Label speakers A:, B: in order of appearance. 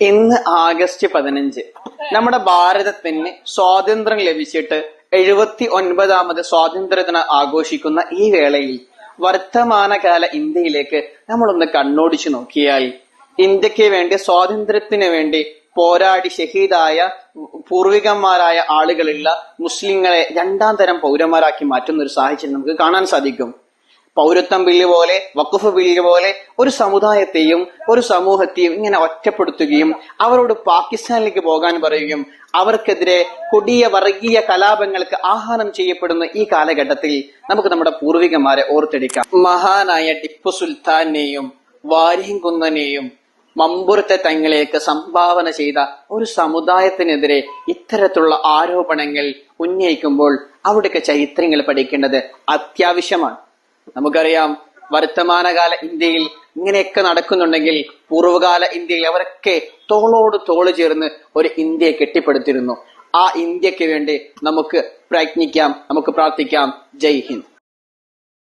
A: ഇന്ന് ആഗസ്റ്റ് പതിനഞ്ച്. നമ്മുടെ ഭാരതത്തിന് സ്വാതന്ത്ര്യം ലഭിച്ചിട്ട് എഴുപത്തി ഒൻപതാമത് സ്വാതന്ത്ര്യദിനം ആഘോഷിക്കുന്ന ഈ വേളയിൽ വർത്തമാനകാല ഇന്ത്യയിലേക്ക് നമ്മളൊന്ന് കണ്ണോടിച്ചു നോക്കിയാൽ ഇന്ത്യയ്ക്ക് വേണ്ടി സ്വാതന്ത്ര്യത്തിന് വേണ്ടി പോരാടി ഷഹീദായ പൂർവികന്മാരായ ആളുകളുള്ള മുസ്ലിങ്ങളെ രണ്ടാം തരം പൗരന്മാരാക്കി മാറ്റുന്ന ഒരു സാഹചര്യം നമുക്ക് കാണാൻ സാധിക്കും. പൗരത്വം ബില്ല് പോലെ വക്കുഫ് ബില്ല് പോലെ ഒരു സമുദായത്തെയും ഒരു സമൂഹത്തെയും ഇങ്ങനെ ഒറ്റപ്പെടുത്തുകയും അവരോട് പാകിസ്ഥാനിലേക്ക് പോകാൻ പറയുകയും അവർക്കെതിരെ കൊടിയ വർഗീയ കലാപങ്ങൾക്ക് ആഹ്വാനം ചെയ്യപ്പെടുന്ന ഈ കാലഘട്ടത്തിൽ നമുക്ക് നമ്മുടെ പൂർവികന്മാരെ ഓർത്തെടുക്കാം. മഹാനായ ടിപ്പു സുൽത്താനെയും വാരിയംകുന്നനെയും മമ്പുറത്തെ തങ്ങളേക്ക് സംഭാവന ചെയ്ത ഒരു സമുദായത്തിനെതിരെ ഇത്തരത്തിലുള്ള ആരോപണങ്ങൾ ഉന്നയിക്കുമ്പോൾ അവിടെയൊക്കെ ചരിത്രങ്ങൾ പഠിക്കേണ്ടത് അത്യാവശ്യമാണ്. നമുക്കറിയാം വർത്തമാനകാല ഇന്ത്യയിൽ ഇങ്ങനെയൊക്കെ നടക്കുന്നുണ്ടെങ്കിൽ പൂർവകാല ഇന്ത്യയിൽ അവരൊക്കെ തോളോട് തോൾ ചേർന്ന് ഒരു ഇന്ത്യയെ കെട്ടിപ്പടുത്തിരുന്നു. ആ ഇന്ത്യയ്ക്ക് വേണ്ടി നമുക്ക് പ്രയത്നിക്കാം നമുക്ക് പ്രാർത്ഥിക്കാം. ജയ് ഹിന്ദ്.